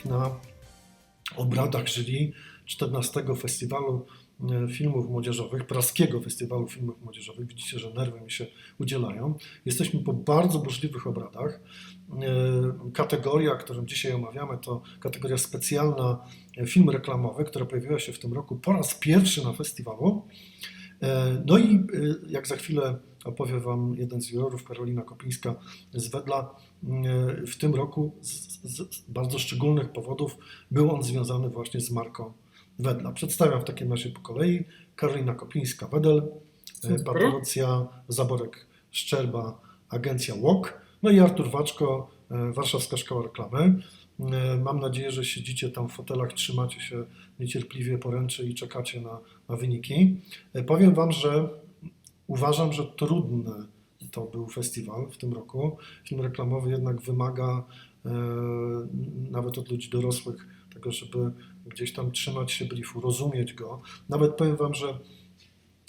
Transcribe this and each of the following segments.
wszystkich na obradach jury 14 Festiwalu e, Filmów Młodzieżowych, Praskiego Festiwalu Filmów Młodzieżowych. Widzicie, że nerwy mi się udzielają. Jesteśmy po bardzo burzliwych obradach. E, Kategoria, którą dzisiaj omawiamy, to kategoria specjalna e, film reklamowy, która pojawiła się w tym roku po raz pierwszy na festiwalu. E, No i e, jak za chwilę opowie Wam jeden z jurorów, Karolina Kopińska z Wedla, e, w tym roku z, z, z bardzo szczególnych powodów był on związany właśnie z marką Wedla. Przedstawiam w takim razie po kolei. Karolina Kopińska, Wedel. Patrycja Zaborek, Szczerba, agencja WOK, no i Artur Waczko, Warszawska Szkoła Reklamy. E, Mam nadzieję, że siedzicie tam w fotelach, trzymacie się niecierpliwie poręczy i czekacie na, na wyniki. E, Powiem Wam, że uważam, że trudny to był festiwal w tym roku. Film reklamowy jednak wymaga e, nawet od ludzi dorosłych tego, żeby gdzieś tam trzymać się briefu, rozumieć go. Nawet powiem Wam, że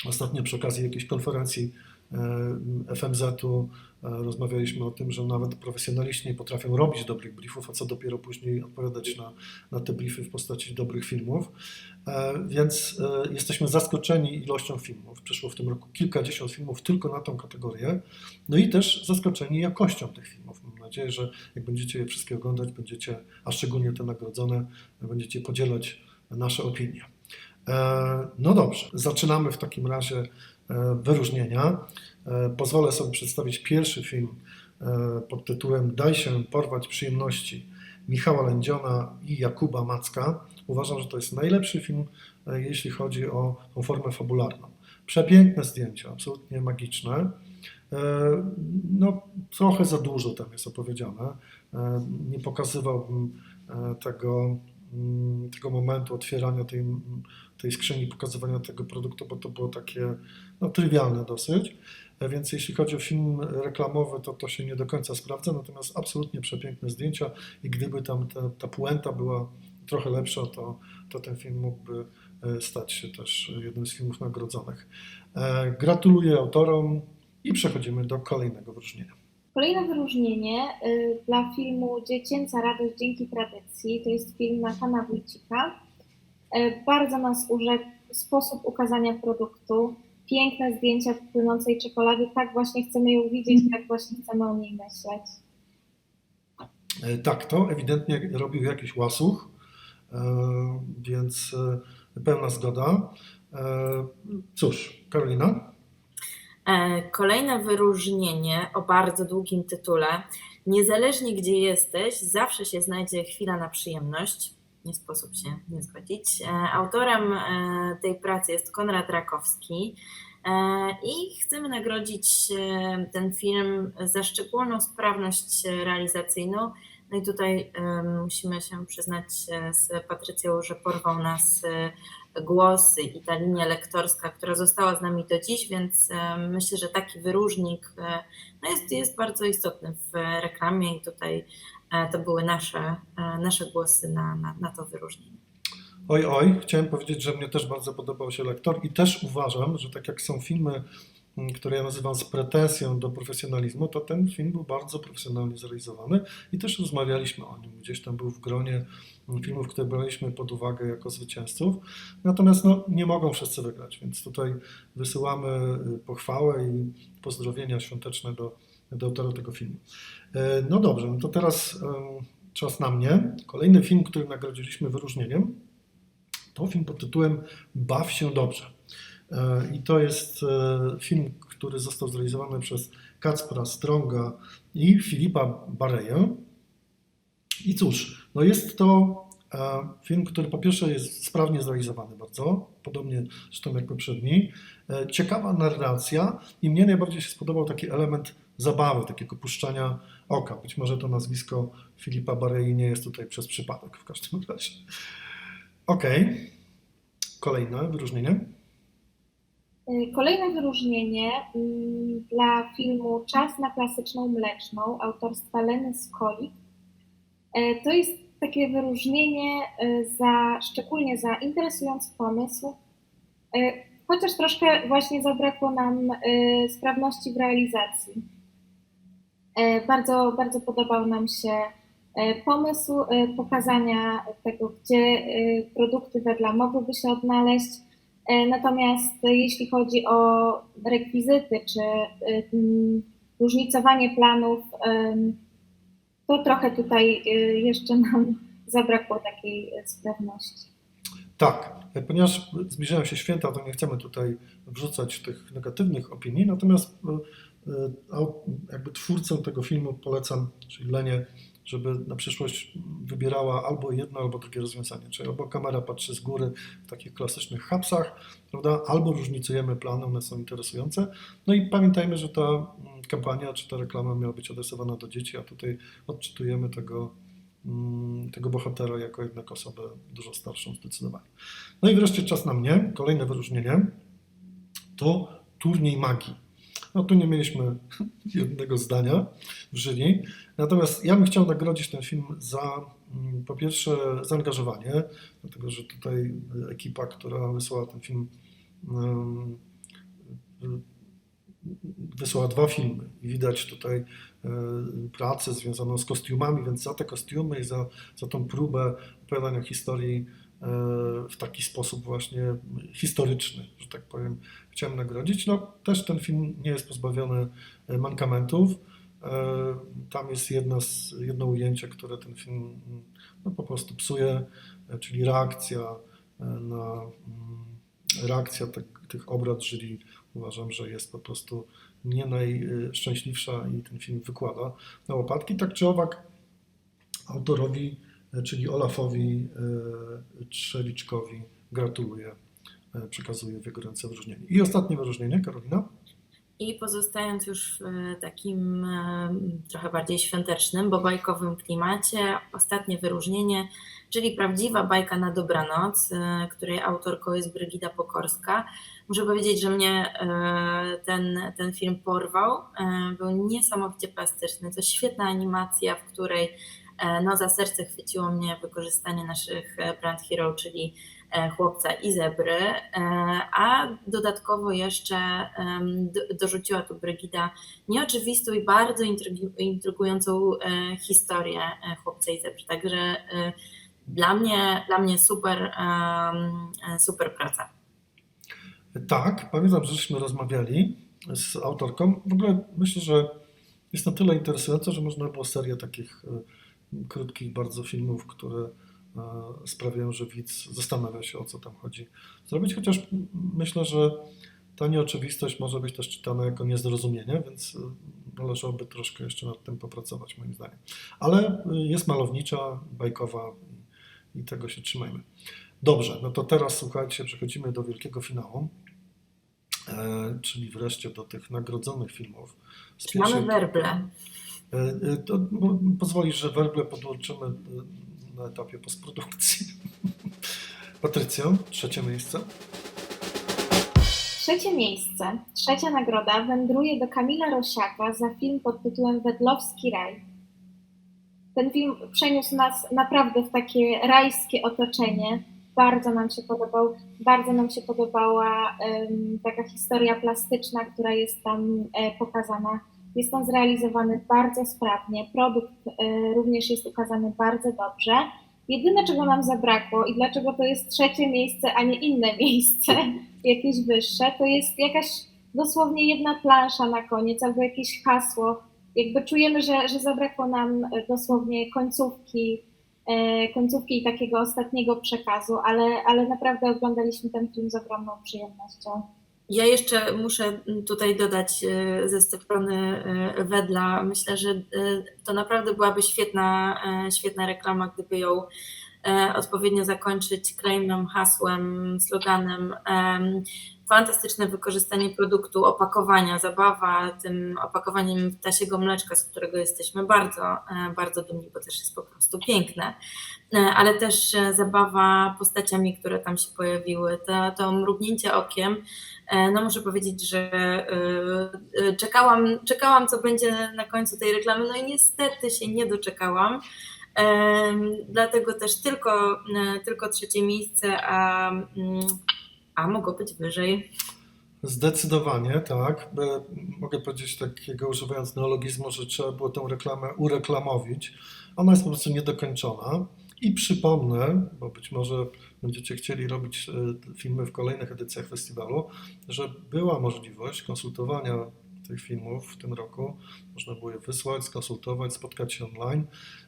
ostatnio przy okazji jakiejś konferencji FMZ-u e, rozmawialiśmy o tym, że nawet profesjonaliści nie potrafią robić dobrych briefów, a co dopiero później odpowiadać na, na te briefy w postaci dobrych filmów. E, Więc e, jesteśmy zaskoczeni ilością filmów. Przyszło w tym roku kilkadziesiąt filmów tylko na tą kategorię. No i też zaskoczeni jakością tych filmów. Mam nadzieję, że jak będziecie je wszystkie oglądać, będziecie, a szczególnie te nagrodzone, będziecie podzielać nasze opinie. E, No dobrze, zaczynamy w takim razie e, wyróżnienia. E, Pozwolę sobie przedstawić pierwszy film e, pod tytułem Daj się porwać przyjemności Michała Lędziona i Jakuba Macka. Uważam, że to jest najlepszy film, e, jeśli chodzi o tą formę fabularną. Przepiękne zdjęcia, absolutnie magiczne. E, No, trochę za dużo tam jest opowiedziane. E, Nie pokazywałbym e, tego, mm, tego momentu otwierania tej, tej skrzyni, pokazywania tego produktu, bo to było takie no, trywialne dosyć. E, Więc jeśli chodzi o film reklamowy, to to się nie do końca sprawdza, natomiast absolutnie przepiękne zdjęcia i gdyby tam ta, ta puenta była trochę lepsza, to, to ten film mógłby e, stać się też jednym z filmów nagrodzonych. E, Gratuluję autorom i przechodzimy do kolejnego wyróżnienia. Kolejne wyróżnienie dla filmu Dziecięca Radość dzięki tradycji to jest film Natana Wójcika. Y, Bardzo nas urzekł sposób ukazania produktu, piękne zdjęcia płynącej czekolady, tak właśnie chcemy ją widzieć, tak właśnie chcemy o niej myśleć. E, Tak, to ewidentnie robił jakiś łasuch, e, więc e, pełna zgoda. E, Cóż, Karolina? E, Kolejne wyróżnienie o bardzo długim tytule. Niezależnie gdzie jesteś, zawsze się znajdzie chwila na przyjemność. Nie sposób się nie zgodzić. E, Autorem e, tej pracy jest Konrad Rakowski e, i chcemy nagrodzić ten film za szczególną sprawność realizacyjną. No i tutaj musimy się przyznać z Patrycją, że porwał nas głosy i ta linia lektorska, która została z nami do dziś, więc myślę, że taki wyróżnik no jest, jest bardzo istotny w reklamie i tutaj to były nasze, e, nasze głosy na, na, na to wyróżnienie. Oj, oj, chciałem powiedzieć, że mnie też bardzo podobał się lektor i też uważam, że tak jak są filmy, które ja nazywam z pretensją do profesjonalizmu, to ten film był bardzo profesjonalnie zrealizowany i też rozmawialiśmy o nim. Gdzieś tam był w gronie filmów, które braliśmy pod uwagę jako zwycięzców. Natomiast no, nie mogą wszyscy wygrać, więc tutaj wysyłamy y, pochwałę i pozdrowienia świąteczne do, do autora tego filmu. E, No dobrze, no to teraz em, czas na mnie. Kolejny film, który nagrodziliśmy wyróżnieniem, to film pod tytułem Baw się dobrze. E, I to jest e, film, który został zrealizowany przez Kacpra Stronga i Filipa Bareję. I cóż, no jest to e, film, który po pierwsze jest sprawnie zrealizowany bardzo, podobnie zresztą jak poprzedni. E, Ciekawa narracja i mnie najbardziej się spodobał taki element zabawy, takiego puszczania oka. Być może to nazwisko Filipa Barei nie jest tutaj przez przypadek w każdym razie. Okej. Kolejne wyróżnienie. Y, Kolejne wyróżnienie mm, dla filmu Czas na klasyczną mleczną autorstwa Leny Skolik. E, To jest takie wyróżnienie za, szczególnie za interesujący pomysł, chociaż troszkę właśnie zabrakło nam sprawności w realizacji. E, Bardzo, bardzo podobał nam się e, pomysł e, pokazania tego, gdzie produkty wedla mogłyby się odnaleźć. Natomiast jeśli chodzi o rekwizyty czy różnicowanie planów, to trochę tutaj jeszcze nam zabrakło takiej sprawności. Tak, ponieważ zbliżają się święta, to nie chcemy tutaj wrzucać tych negatywnych opinii, natomiast jakby twórcę tego filmu polecam, czyli Lenie, żeby na przyszłość wybierała albo jedno, albo drugie rozwiązanie, czyli albo kamera patrzy z góry w takich klasycznych hapsach, prawda, albo różnicujemy plany, one są interesujące. No i pamiętajmy, że ta mm, kampania czy ta reklama miała być adresowana do dzieci, a tutaj odczytujemy tego, mm, tego bohatera jako jednak osobę dużo starszą zdecydowanie. No i wreszcie czas na mnie. Kolejne wyróżnienie to turniej magii. No tu nie mieliśmy jednego zdania w jury. Natomiast ja bym chciał nagrodzić ten film za mm, po pierwsze zaangażowanie, dlatego że tutaj ekipa, która wysłała ten film, wysłała dwa filmy i widać tutaj e, pracę związaną z kostiumami, więc za te kostiumy i za, za tą próbę opowiadania historii w taki sposób właśnie historyczny, że tak powiem, chciałem nagrodzić. No też ten film nie jest pozbawiony e, mankamentów. E, Tam jest jedna z, jedno ujęcie, które ten film no, po prostu psuje, e, czyli reakcja e, na mm, reakcja tych, tych obrad jury uważam, że jest po prostu nie najszczęśliwsza i ten film wykłada na łopatki. Tak czy owak autorowi, e, czyli Olafowi e, Trzeliczkowi gratuluję, e, przekazuję w jego ręce wyróżnienie. I ostatnie wyróżnienie, Karolina? I pozostając już w e, takim trochę bardziej świątecznym, bo bajkowym klimacie, ostatnie wyróżnienie, czyli prawdziwa bajka na dobranoc, której autorką jest Brygida Pokorska. Muszę powiedzieć, że mnie ten, ten film porwał. Był niesamowicie plastyczny. To świetna animacja, w której no, za serce chwyciło mnie wykorzystanie naszych e, brand hero, czyli e, chłopca i zebry, e, a dodatkowo jeszcze dorzuciła tu Brygida nieoczywistą i bardzo intrygu- intrygującą e, historię e, chłopca i zebry. Także e, dla mnie, dla mnie super, e, super praca. Tak, pamiętam, że żeśmy rozmawiali z autorką. W ogóle myślę, że jest na tyle interesujące, że można było serię takich e, krótkich bardzo filmów, które e, sprawiają, że widz zastanawia się o co tam chodzi zrobić, chociaż myślę, że ta nieoczywistość może być też czytana jako niezrozumienie, więc e, należałoby troszkę jeszcze nad tym popracować moim zdaniem. Ale e, jest malownicza, bajkowa i, tego się trzymajmy. Dobrze, no to teraz słuchajcie, przechodzimy do wielkiego finału, czyli wreszcie do tych nagrodzonych filmów. Z mamy werble? E, e, To pozwolisz, że werble podłączymy e, na etapie postprodukcji. Patrycjo, trzecie miejsce. Trzecie miejsce, trzecia nagroda wędruje do Kamila Rosiaka za film pod tytułem Wedlowski Raj. Ten film przeniósł nas naprawdę w takie rajskie otoczenie. Bardzo nam się podobał, bardzo nam się podobała em, taka historia plastyczna, która jest tam e, pokazana. Jest on zrealizowany bardzo sprawnie, produkt e, również jest ukazany bardzo dobrze. Jedyne, czego nam zabrakło i dlaczego to jest trzecie miejsce, a nie inne miejsce, jakieś wyższe, to jest jakaś dosłownie jedna plansza na koniec albo jakieś hasło. Jakby czujemy, że, że zabrakło nam dosłownie końcówki, e, końcówki i takiego ostatniego przekazu, ale, ale naprawdę oglądaliśmy ten film z ogromną przyjemnością. Ja jeszcze muszę tutaj dodać e, ze strony e, Wedla. Myślę, że e, to naprawdę byłaby świetna, świetna reklama, gdyby ją odpowiednio zakończyć claimem, hasłem, sloganem. Fantastyczne wykorzystanie produktu, opakowania, zabawa tym opakowaniem ptasiego mleczka, z którego jesteśmy bardzo, e, bardzo dumni, bo też jest po prostu piękne. E, Ale też e, zabawa postaciami, które tam się pojawiły, to, to mrugnięcie okiem, No muszę powiedzieć, że czekałam, czekałam, co będzie na końcu tej reklamy, no i niestety się nie doczekałam. Dlatego też tylko, tylko trzecie miejsce, a, mm, a mogło być wyżej. Zdecydowanie, tak. E, Mogę powiedzieć takiego, używając neologizmu, że trzeba było tę reklamę ureklamowić, Ona jest po prostu niedokończona. I przypomnę, bo być może będziecie chcieli robić e, filmy w kolejnych edycjach festiwalu, że była możliwość konsultowania tych filmów w tym roku. Można było je wysłać, skonsultować, spotkać się online,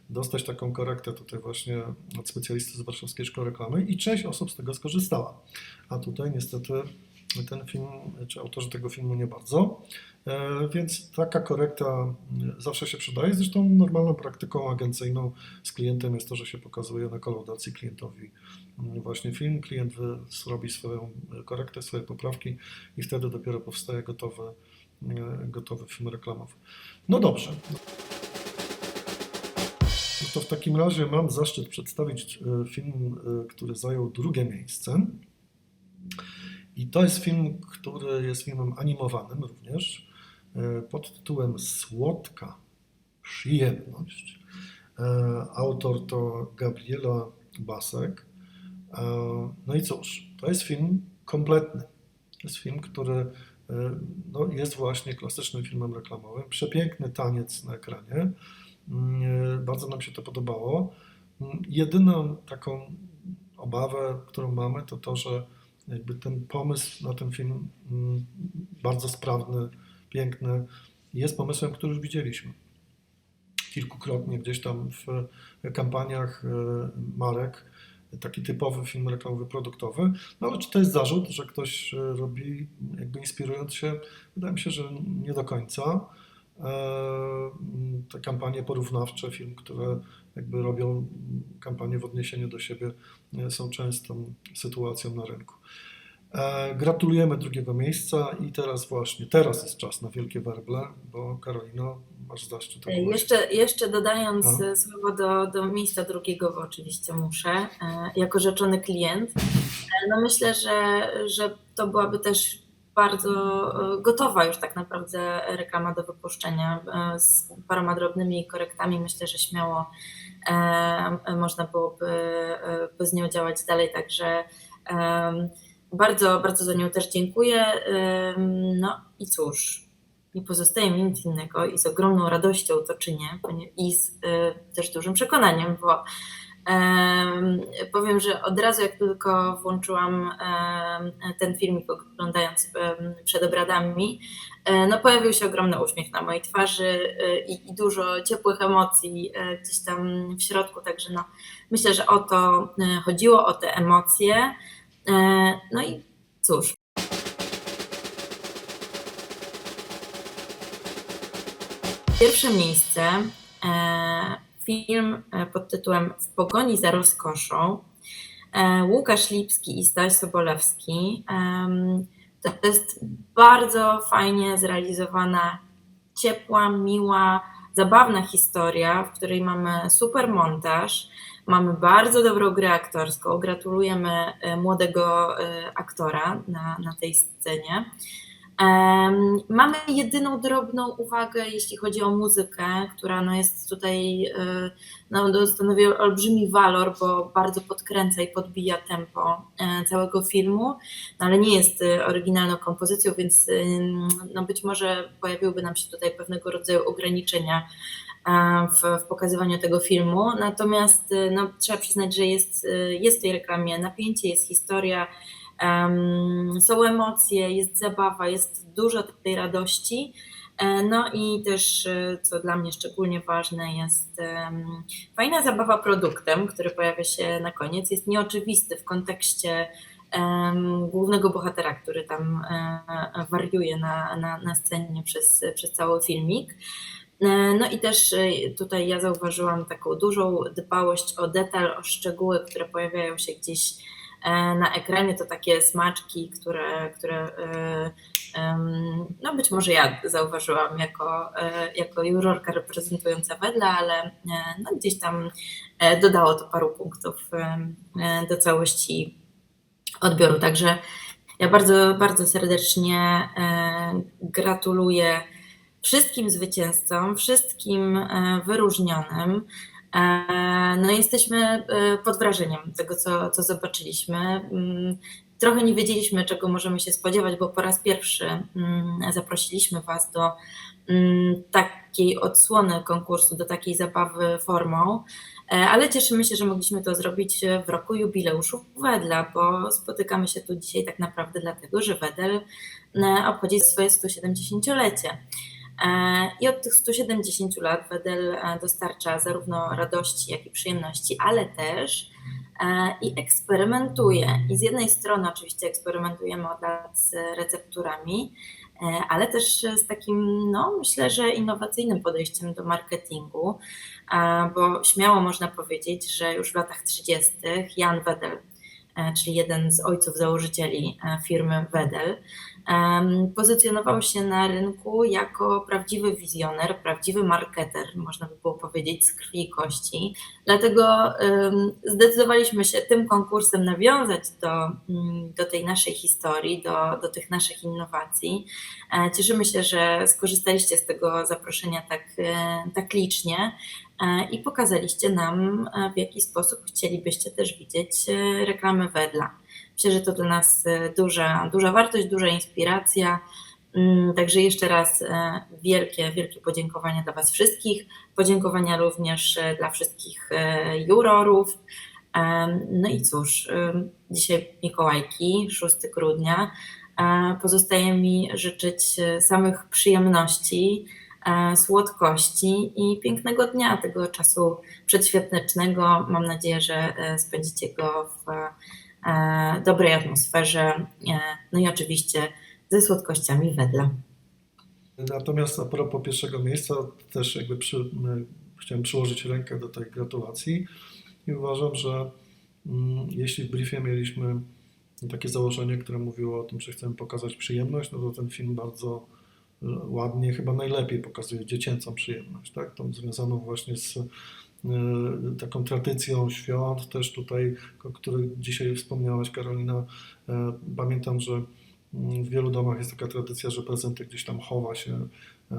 dostać taką korektę tutaj właśnie od specjalisty z Warszawskiej Szkoły Reklamy i część osób z tego skorzystała. A tutaj niestety ten film, czy autorzy tego filmu nie bardzo. E, Więc taka korekta e, zawsze się przydaje. Zresztą normalną praktyką agencyjną z klientem jest to, że się pokazuje na kolaudacji klientowi mm, właśnie film. Klient robi swoją e, korektę, swoje poprawki i wtedy dopiero powstaje gotowy, gotowy film reklamowy. No dobrze. No to w takim razie mam zaszczyt przedstawić e, film, e, który zajął drugie miejsce. I to jest film, który jest filmem animowanym również, e, pod tytułem Słodka przyjemność. Autor to Gabriela Basek. No i cóż, to jest film kompletny. To jest film, który no, jest właśnie klasycznym filmem reklamowym. Przepiękny taniec na ekranie. Mm, e, Bardzo nam się to podobało. Mm, Jedyną taką obawę, którą mamy, to to, że jakby ten pomysł na ten film mm, bardzo sprawny, piękny, jest pomysłem, który już widzieliśmy kilkukrotnie gdzieś tam w kampaniach e, marek. Taki typowy film reklamowy, produktowy. No ale czy to jest zarzut, że ktoś e, robi jakby inspirując się? Wydaje mi się, że nie do końca. E, Te kampanie porównawcze, film, które jakby robią kampanie w odniesieniu do siebie, e, są częstą sytuacją na rynku. E, Gratulujemy drugiego miejsca i teraz właśnie, teraz jest czas na wielkie werble, bo Karolino, masz zaszczyt ogłosić. Jeszcze, jeszcze dodając No. e, słowo do, do miejsca drugiego, bo oczywiście muszę, e, jako rzeczony klient, e, no myślę, że, że to byłaby też bardzo e, gotowa już tak naprawdę reklama do wypuszczenia e, z paroma drobnymi korektami. Myślę, że śmiało e, można byłoby e, by z nią działać dalej, także bardzo, bardzo za nią też dziękuję. No i cóż, nie pozostaje mi nic innego i z ogromną radością to czynię i z e, też dużym przekonaniem, bo em, powiem, że od razu jak tylko włączyłam ten filmik oglądając przed obradami, e, no pojawił się ogromny uśmiech na mojej twarzy e, i, i dużo ciepłych emocji e, gdzieś tam w środku, także no myślę, że o to e, chodziło, o te emocje. E, No i cóż, Pierwsze miejsce e, film e, pod tytułem W pogoni za rozkoszą. Łukasz Lipski i Staś Sobolewski. To jest bardzo fajnie zrealizowana, ciepła, miła, zabawna historia, w której mamy super montaż, mamy bardzo dobrą grę aktorską. Gratulujemy e, młodego e, aktora na, na tej scenie. Mamy jedyną drobną uwagę, jeśli chodzi o muzykę, która no jest tutaj, e, no, no, stanowi olbrzymi walor, bo bardzo podkręca i podbija tempo całego filmu, no, ale nie jest oryginalną kompozycją, więc no, być może pojawiłyby nam się tutaj pewnego rodzaju ograniczenia w, w pokazywaniu tego filmu. Natomiast e, no, trzeba przyznać, że jest, e, jest w tej reklamie napięcie, jest historia, Em, są emocje, jest zabawa, jest dużo tej radości. E, No i też, e, co dla mnie szczególnie ważne, jest em, fajna zabawa produktem, który pojawia się na koniec. Jest nieoczywisty w kontekście em, głównego bohatera, który tam e, wariuje na, na, na scenie przez, przez cały filmik. E, No i też e, tutaj ja zauważyłam taką dużą dbałość o detal, o szczegóły, które pojawiają się gdzieś e, na ekranie. To takie smaczki, które, które no być może ja zauważyłam jako, jako jurorka reprezentująca Wedla, ale no gdzieś tam dodało to paru punktów do całości odbioru. Także ja bardzo, bardzo serdecznie gratuluję wszystkim zwycięzcom, wszystkim e, wyróżnionym. E, No, jesteśmy e, pod wrażeniem tego, co, co zobaczyliśmy. Mm, trochę nie wiedzieliśmy, czego możemy się spodziewać, bo po raz pierwszy mm, zaprosiliśmy Was do mm, takiej odsłony konkursu, do takiej zabawy formą, ale cieszymy się, że mogliśmy to zrobić w roku jubileuszu Wedla, bo spotykamy się tu dzisiaj tak naprawdę dlatego, że Wedel obchodzi swoje 170-lecie. E, I od tych 170 lat Wedel e, dostarcza zarówno radości, jak i przyjemności, ale też e, i eksperymentuje. I z jednej strony oczywiście eksperymentujemy od lat z recepturami, ale też z takim, no myślę, że innowacyjnym podejściem do marketingu, bo śmiało można powiedzieć, że już w latach 30. Jan Wedel, czyli jeden z ojców założycieli firmy Wedel, pozycjonował się na rynku jako prawdziwy wizjoner, prawdziwy marketer, można by było powiedzieć, z krwi i kości. Dlatego zdecydowaliśmy się tym konkursem nawiązać do, mm, do tej naszej historii, do, do tych naszych innowacji. E, Cieszymy się, że skorzystaliście z tego zaproszenia tak, e, tak licznie e, i pokazaliście nam, w jaki sposób chcielibyście też widzieć reklamy Wedla. Myślę, że to dla nas e, duża, duża wartość, duża inspiracja. Mm, Także jeszcze raz e, wielkie, wielkie podziękowania dla Was wszystkich. Podziękowania również e, dla wszystkich jurorów. No i cóż, dzisiaj Mikołajki, 6 grudnia. Pozostaje mi życzyć samych przyjemności, słodkości i pięknego dnia, tego czasu przedświątecznego. Mam nadzieję, że spędzicie go w dobrej atmosferze, e, no i oczywiście ze słodkościami wedla. Natomiast a propos pierwszego miejsca, też jakby przy, chciałem przyłożyć rękę do tej gratulacji i uważam, że mm, jeśli w briefie mieliśmy takie założenie, które mówiło o tym, że chcemy pokazać przyjemność, no to ten film bardzo e, ładnie, chyba najlepiej pokazuje dziecięcą przyjemność, tak? Tą związaną właśnie z e, taką tradycją świąt, też tutaj, o której dzisiaj wspomniałaś Karolina, e, pamiętam, że mm, w wielu domach jest taka tradycja, że prezenty gdzieś tam chowa się. E,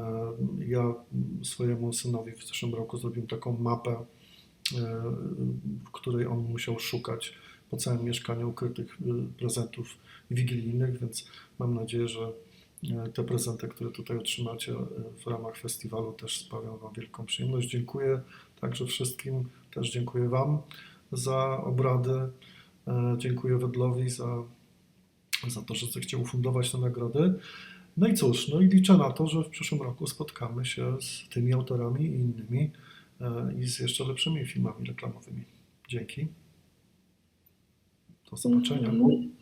Ja swojemu synowi w zeszłym roku zrobiłem taką mapę, w której on musiał szukać po całym mieszkaniu ukrytych prezentów wigilijnych, więc mam nadzieję, że te prezenty, które tutaj otrzymacie w ramach festiwalu też sprawią Wam wielką przyjemność. Dziękuję także wszystkim, też dziękuję Wam za obrady, e, dziękuję Wedlowi za za to, że zechciał ufundować te nagrody. No i cóż, no i liczę na to, że w przyszłym roku spotkamy się z tymi autorami i innymi e, i z jeszcze lepszymi filmami reklamowymi. Dzięki. Do zobaczenia. Mm,